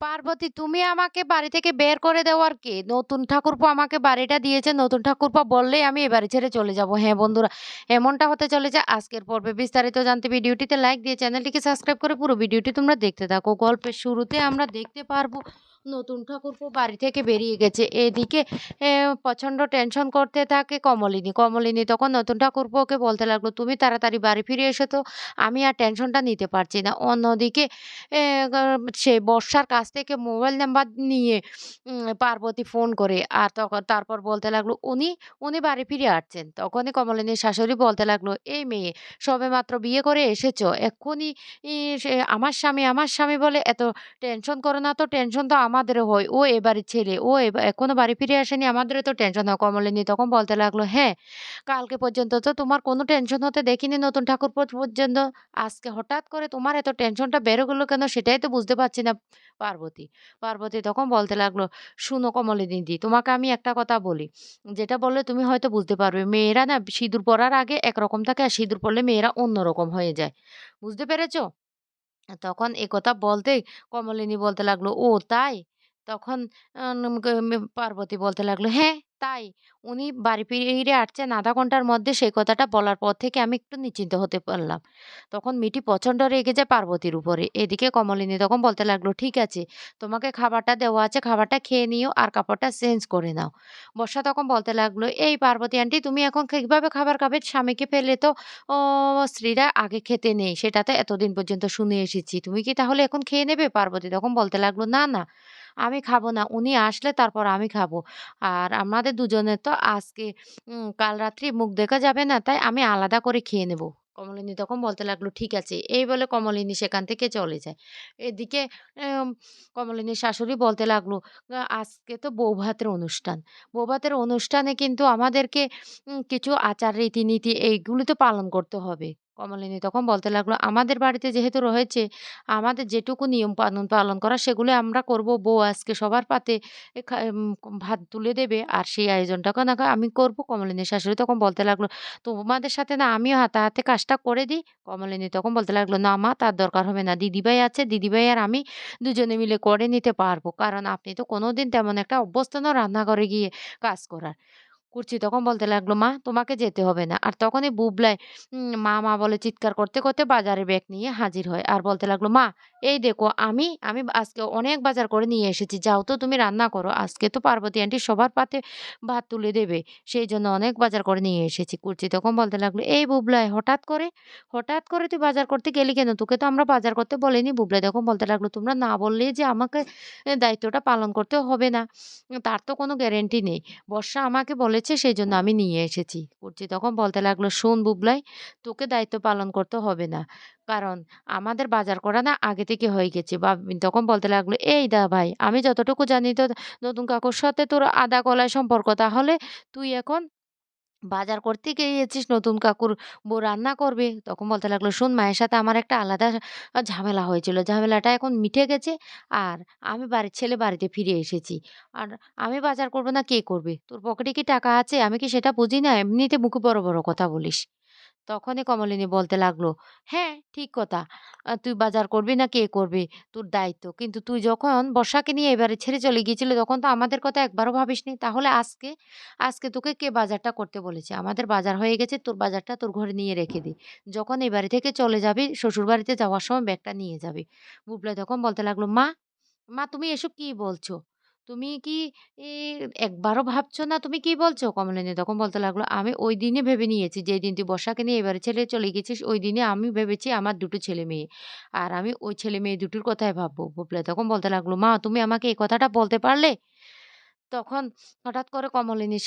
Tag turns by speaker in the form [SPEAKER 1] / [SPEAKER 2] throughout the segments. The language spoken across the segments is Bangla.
[SPEAKER 1] পার্বতী তুমি আমাকে বাড়ি থেকে বের করে দেওয়ার কে? নতুন ঠাকুরপো আমাকে বাড়িটা দিয়েছে। নতুন ঠাকুরপো বললেই আমি এ বাড়ি ছেড়ে চলে যাব। হ্যাঁ বন্ধুরা, এমনটা হতে চলেছে আজকের পর্বে। বিস্তারিত জানতে ভিডিওটিতে লাইক দিয়ে চ্যানেলটিকে সাবস্ক্রাইব করে পুরো ভিডিওটি তোমরা দেখতে থাকো। গল্পের শুরুতে আমরা দেখতে পারব নতুন ঠাকুরপো বাড়ি থেকে বেরিয়ে গেছে। এদিকে প্রচণ্ড টেনশন করতে থাকে কমলিনী। কমলিনী তখন নতুন ঠাকুরপোকে বলতে লাগল, "তুমি তাড়াতাড়ি বাড়ি ফিরে এসো তো। আমি আর টেনশনটা নিতে পারছি না।" অন্যদিকে সে বর্ষার কাছ থেকে মোবাইল নাম্বার নিয়ে পার্বতী ফোন করে। আর তখন তারপর বলতে লাগল, "উনি, উনি বাড়ি ফিরে আসছেন।" তখনই কমলিনীর শাশুড়ি বলতে লাগল, "এই মেয়ে, সবেমাত্র বিয়ে করে এসেছ। এক্ষুনি আমার স্বামী, আমার স্বামী বলে এত টেনশন করো না তো। টেনশন তো আমাদেরও হয়। ও এ বাড়ির ছেলে। ও এখনও বাড়ি ফিরে আসেনি, আমাদেরও তো টেনশন হয়।" কমলিনী তখন বলতে লাগল, "হ্যাঁ, কালকে পর্যন্ত তো তোমার কোনো টেনশন হতে দেখিনি নতুন ঠাকুরপো পর্যন্ত। আজকে হঠাৎ করে তোমার এত টেনশনটা বেড়ে গেলো কেন সেটাই তো বুঝতে পারছি না পার্বতী।" পার্বতী তখন বলতে লাগল, "শুনো কমলিনীদি, তোমাকে আমি একটা কথা বলি। যেটা বললে তুমি হয়তো বুঝতে পারবে। মেয়েরা না সিঁদুর পরার আগে একরকম থাকে আর সিঁদুর পড়লে মেয়েরা অন্যরকম হয়ে যায়। বুঝতে পেরেছ?" তখন একথা বলতেই কমলিনী বলতে লাগল, "ও তাই?" তখন পার্বতী বলতে লাগল, "হ্যাঁ, তাই। উনি বাড়ি ফিরে আসছেন আধা ঘণ্টার মধ্যে সেই কথাটা বলার পর থেকে আমি একটু নিশ্চিন্ত হতে পারলাম।" তখন মিটি প্রচণ্ড রেগে যায় পার্বতীর উপরে। এদিকে কমলিনী তখন বলতে লাগল, "ঠিক আছে, তোমাকে খাবারটা দেওয়া আছে, খাবারটা খেয়ে নিও আর কাপড়টা চেঞ্জ করে নাও।" বর্ষা তখন বলতে লাগল, "এই পার্বতী আন্টি তুমি এখন কীভাবে খাবার খাবে? স্বামীকে ফেলে তো ও স্ত্রীরা আগে খেতে নেই। সেটা তো এতদিন পর্যন্ত শুনে এসেছি। তুমি কি তাহলে এখন খেয়ে নেবে?" পার্বতী তখন বলতে লাগল, "না, না, আমি খাব না। উনি আসলে তারপর আমি খাব। আর আমাদের দুজনের তো আজকে কাল রাত্রি মুখ দেখা যাবে না, তাই আমি আলাদা করে খেয়ে নেব।" কমলিনী তখন বলতে লাগল, "ঠিক আছে।" এই বলে কমলিনী সেখান থেকে চলে যায়। এদিকে কমলিনীর শাশুড়ি বলতে লাগল, "আজকে তো বৌভাতের অনুষ্ঠান। বৌভাতের অনুষ্ঠানে কিন্তু আমাদেরকে কিছু আচার রীতিনীতি এইগুলি তো পালন করতে হবে।" কমলিনী তখন বলতে লাগল, "আমাদের বাড়িতে যেহেতু রয়েছে, আমাদের যেটুকু নিয়ম পালন পালন করা সেগুলো আমরা করব। বউ আজকে সবার পাতে ভাত তুলে দেবে আর সেই আয়োজনটাকে না আমি করব।" কমলিনীর শাশুড়ি তখন বলতে লাগল, "তোমাদের সাথে না আমিও হাতে, হাতে কাজটা করে দিই?" কমলিনী তখন বলতে লাগল, "না মা, তার দরকার হবে না। দিদিভাই আছে, দিদিভাই আর আমি দুজনে মিলে করে নিতে পারব। কারণ আপনি তো কোনো দিন তেমন একটা অভ্যস্ত নন রান্নাঘরে গিয়ে কাজ করার।" কুর্চি তখন বলতে লাগল, "মা, তোমাকে যেতে হবে না।" আর তখনই বুবলাই মা, মা বলে চিৎকার করতে, করতে বাজারে ব্যাগ নিয়ে হাজির হয়। আর বলতে লাগল, "মা, এই দেখো আমি, আমি আজকে অনেক বাজার করে নিয়ে এসেছি। যাও তো তুমি রান্না করো। আজকে তো পার্বতী আন্টি সবার পাতে ভাত তুলে দেবে। সেই জন্য অনেক বাজার করে নিয়ে এসেছি।" কুর্চি তখন বলতে লাগল, "এই বুবলাই, হঠাৎ করে, হঠাৎ করে তুই বাজার করতে গেলি কেন? তোকে তো আমরা বাজার করতে বলিনি।" বুবলাই তখন বলতে লাগল, "তোমরা না বললে যে আমাকে দায়িত্বটা পালন করতে হবে না, তার তো কোনো গ্যারেন্টি নেই। বর্ষা আমাকে বলেছে সেইজন্য আমি নিয়ে এসেছি।" কুর্চি তখন বলতে লাগল, "শোন বুবলাই, তোকে দায়িত্ব পালন করতে হবে না। কারণ আমাদের বাজার করা না আগে থেকে হয়ে গেছে।" বা তখন বলতে লাগল, "এই দা ভাই, আমি যতটুকু জানি তো নতুন কাকুর সাথে তোর আদা কলায় সম্পর্ক। তাহলে তুই এখন বাজার করতে গিয়েছিস নতুন কাকুর বউ রান্না করবে। তখন বলতে লাগল, "শোন মায়ের সাথে আমার একটা আলাদা ঝামেলা হয়েছিল। ঝামেলাটা এখন মিটে গেছে। আর আমি বাড়ির ছেলে বাড়িতে ফিরে এসেছি। আর আমি বাজার করব না কে করবে? তোর পকেটে কি টাকা আছে? আমি কি সেটা বুঝি না? এমনিতে মুখে বড়, বড় কথা বলিস।" তখনই কমলিনী বলতে লাগল, "হ্যাঁ, ঠিক কথা। তুই বাজার করবি না কে করবে? তোর দায়িত্ব। কিন্তু তুই যখন বর্ষাকে নিয়ে এবারে ছেড়ে চলে গিয়েছিলি তখন তো আমাদের কথা একবারও ভাবিসনি। তাহলে আজকে, আজকে তোকে কে বাজারটা করতে বলেছে? আমাদের বাজার হয়ে গেছে, তোর বাজারটা তোর ঘরে নিয়ে রেখে দে। যখন এই বাড়ি থেকে চলে যাবি, শ্বশুরবাড়িতে যাওয়ার সময় ব্যাগটা নিয়ে যাবি।" বুবলাই তখন বলতে লাগল, "মা, মা তুমি এসব কি বলছো? তুমি কি একবারও ভাবছ না তুমি কি বলছো?" কমলিনী তখন বলতে লাগল, "আমি ওই দিনে ভেবে নিয়েছি যে দিন তুই বর্ষাকে নিয়ে এবারে ছেড়ে চলে গেছিস ওই দিনে আমি ভেবেছি আমার দুটো ছেলে-মেয়ে। আর আমি ওই ছেলে-মেয়ে দুটোর কথাই ভাববো।" বুবলাই তখন বলতে লাগল, "মা, তুমি আমাকে এই কথাটা বলতে পারলে?" তখন হঠাৎ করে কমলিনী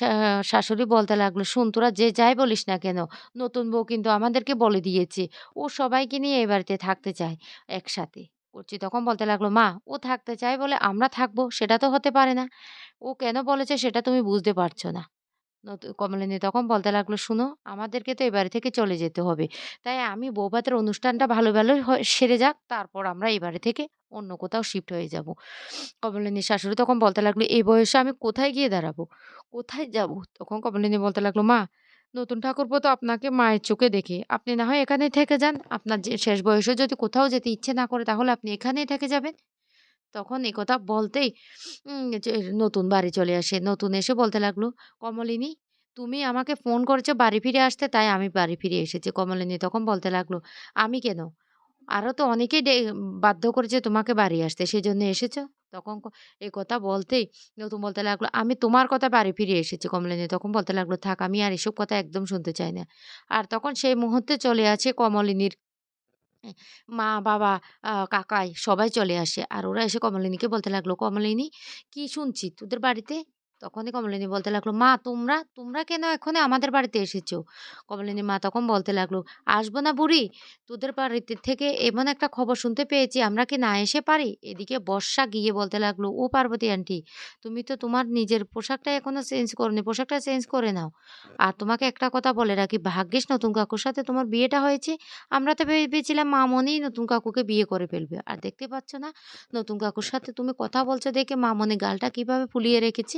[SPEAKER 1] শাশুড়ি বলতে লাগল, "শোন তোরা যে যাই বলিস না কেন, নতুন বউ কিন্তু আমাদেরকে বলে দিয়েছে, ও সবাইকে নিয়ে এ বাড়িতে থাকতে চায় একসাথে।" কুর্চি তখন বলতে লাগল, "মা, ও থাকতে চায় বলে আমরা থাকব, সেটা তো হতে পারে না। ও কেন বলেছে সেটা তুমি বুঝতে পারছ না।" কমলিনী তখন বলতে লাগল, "শুনো, আমাদেরকে তো এ বাড়ি থেকে চলে যেতে হবে। তাই আমি বৌভাতের অনুষ্ঠানটা ভালো, হয় সেরে যাক, তারপর আমরা এই বাড়ি থেকে অন্য কোথাও শিফট হয়ে যাব।" কমলিনীর শাশুড়ি তখন বলতে লাগল, "এই বয়সে আমি কোথায় গিয়ে দাঁড়াবো? কোথায় যাব?" তখন কমলিনী বলতে লাগল, "মা, নতুন ঠাকুরপো তো আপনাকে মায়ের চোখে দেখে। আপনি না হয় এখানে থেকে যান। আপনার যে শেষ বয়সে যদি কোথাও যেতে ইচ্ছে না করে তাহলে আপনি এখানেই থেকে যাবেন।" তখন এ কথা বলতেই নতুন বাড়ি চলে আসে। নতুন এসে বলতে লাগল, "কমলিনী তুমি আমাকে ফোন করেছ বাড়ি ফিরে আসতে তাই আমি বাড়ি ফিরে এসেছি।" কমলিনী তখন বলতে লাগল, "আমি কেন? আরও তো অনেকেই বাধ্য করেছে তোমাকে বাড়ি আসতে। সেজন্য এসেছ?" তখন এ কথা বলতেই নতুন বলতে লাগল, "আমি তোমার কথা বাড়ি ফিরে এসেছি।" কমলিনী তখন বলতে লাগল, "থাক আমি আর এসব কথা একদম শুনতে চাই না।" আর তখন সেই মুহূর্তে চলে আসে কমলিনীর মা, বাবা, কাকাই সবাই চলে আসে। আর ওরা এসে কমলিনীকে বলতে লাগল, "কমলিনী কি শুনছি তোদের বাড়িতে?" তখনই কমলিনী বলতে লাগল, "মা তোমরা, তোমরা কেন এখনই আমাদের বাড়িতে এসেছ?" কমলিনী মা তখন বলতে লাগল, "আসব না বুড়ি? তোদের বাড়িতে থেকে এমন একটা খবর শুনতে পেয়েছি আমরা কি না এসে পারি?" এদিকে বর্ষা গিয়ে বলতে লাগল, "ও পার্বতী আন্টি তুমি তো তোমার নিজের পোশাকটা এখনও চেঞ্জ করোনি। পোশাকটা চেঞ্জ করে নাও। আর তোমাকে একটা কথা বলে রাখি ভাগ্যিস নতুন কাকুর সাথে তোমার বিয়েটা হয়েছে। আমরা তো ভেবেছিলাম মামনিই নতুন কাকুকে বিয়ে করে ফেলবে। আর দেখতে পাচ্ছ না নতুন কাকুর সাথে তুমি কথা বলছো দেখে মামনি গালটা কীভাবে ফুলিয়ে রেখেছে।"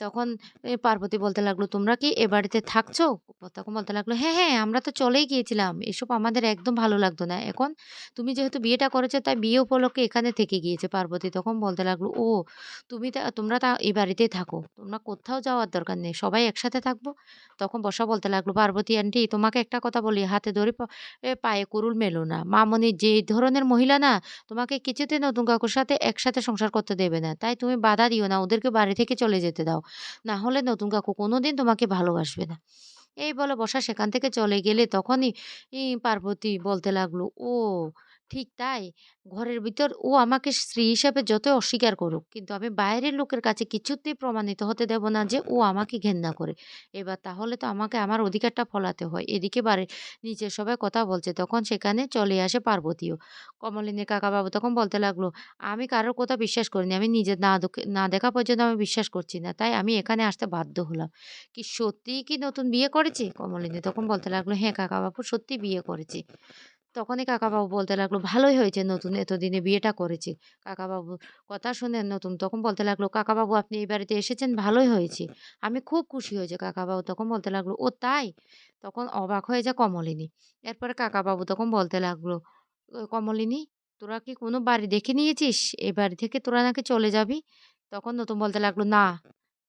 [SPEAKER 1] তখন পার্বতী বলতে লাগল, "তোমরা কি এ বাড়িতে থাকছো?" তখন বলতে লাগল, "হ্যাঁ, হ্যাঁ আমরা তো চলেই গিয়েছিলাম। এসব আমাদের একদম ভালো লাগতো না। এখন তুমি যেহেতু বিয়েটা করেছ তাই বিয়ে উপলক্ষে এখানে থেকে গিয়েছে।" পার্বতী তখন বলতে লাগল, "ও তুমি তোমরা তা এই বাড়িতেই থাকো। তোমরা কোথাও যাওয়ার দরকার নেই। সবাই একসাথে থাকব।" তখন বসা বলতে লাগল, "পার্বতী আন্টি তোমাকে একটা কথা বলি হাতে ধরে পায়ে কুড়ুল মেলো না। মামনি যে ধরনের মহিলা না তোমাকে কিছুতেই নতুন কাকুর সাথে একসাথে সংসার করতে দেবে না। তাই তুমি বাধা দিও না। ওদেরকে বাড়ি থেকে চলে যেতে দাও। না হলে নতুন কাকু কোনোদিন তোমাকে ভালোবাসবে না।" এই বলে বসা সেখান থেকে চলে গেলে তখনই পার্বতী বলতে লাগল, "ও ঠিক তাই? ঘরের ভিতর ও আমাকে স্ত্রী হিসাবে যতই অস্বীকার করুক, কিন্তু আমি বাইরের লোকের কাছে কিছুতেই প্রমাণিত হতে দেব না যে ও আমাকে ঘেন্না করে। এবার তাহলে তো আমাকে আমার অধিকারটা ফলাতে হয়।" এদিকে বাড়ির নিচের সবাই কথা বলছে। তখন সেখানে চলে আসে পার্বতীও। কমলিনীর কাকাবাবু তখন বলতে লাগল, "আমি কারোর কথা বিশ্বাস করিনি। আমি নিজে না না দেখা পর্যন্ত আমি বিশ্বাস করছি না। তাই আমি এখানে আসতে বাধ্য হলাম। কি সত্যিই কি নতুন বিয়ে করেছি?" কমলিনী তখন বলতে লাগল, "হ্যাঁ কাকাবাবু সত্যি বিয়ে করেছি।" তখনই কাকাবাবু বলতে লাগল, "ভালোই হয়েছে নতুন এতদিনে বিয়েটা করেছি।" কাকাবাবুর কথা শুনে নতুন তখন বলতে লাগল, "কাকাবাবু আপনি এই বাড়িতে এসেছেন ভালোই হয়েছে। আমি খুব খুশি হয়েছি।" কাকাবাবু তখন বলতে লাগল, "ও তাই?" তখন অবাক হয়ে যায় কমলিনী। এরপরে কাকাবাবু তখন বলতে লাগল, কমলিনী তোরা কি কোনো বাড়ি দেখে নিয়েছিস? এই বাড়ি থেকে তোরা নাকি চলে যাবি?" তখন নতুন বলতে লাগল, "না,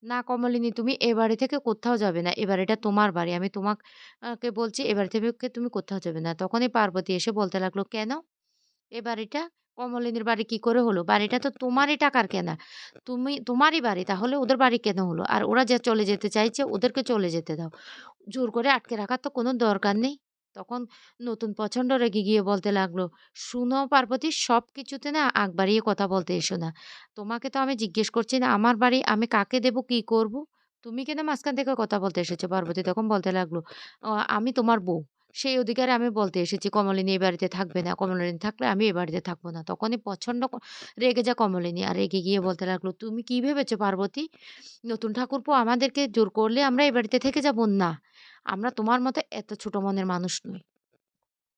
[SPEAKER 1] না কমলিনী তুমি এ বাড়ি থেকে কোথাও যাবে না। এ এটা তোমার বাড়ি। আমি তোমাকে বলছি এ বাড়ি থেকে তুমি কোথাও যাবে না।" তখনই পার্বতী এসে বলতে লাগল, "কেন? এ বাড়িটা কমলিনীর বাড়ি কি করে হলো? বাড়িটা তো তোমারই টাকার কেনা। তুমি তোমারই বাড়ি। তাহলে ওদের বাড়ি কেন হলো? আর ওরা যে চলে যেতে চাইছে ওদেরকে চলে যেতে দাও। জোর করে আটকে রাখার তো কোনো দরকার নেই।" তখন নতুন প্রচণ্ড রেগে গিয়ে বলতে লাগল, "শুনো পার্বতী সব কিছুতে না আগ বাড়িয়ে কথা বলতে এসো না। তোমাকে তো আমি জিজ্ঞেস করছি না আমার বাড়ি আমি কাকে দেব, কি করব? তুমি কেন মাঝখান থেকে কথা বলতে এসেছ?" পার্বতী তখন বলতে লাগল, আমি তোমার বউ। সেই অধিকারে আমি বলতে এসেছি কমলিনী এ বাড়িতে থাকবে না। কমলিনী থাকলে আমি এ বাড়িতে থাকব না।" তখনই প্রচণ্ড রেগে যা কমলিনী। আর রেগে গিয়ে বলতে লাগল, "তুমি কি ভেবেছো পার্বতী? নতুন ঠাকুরপো আমাদেরকে জোর করলে আমরা এ বাড়িতে থেকে যাব? না। আমরা তোমার মতো এত ছোট মনের মানুষ নই।"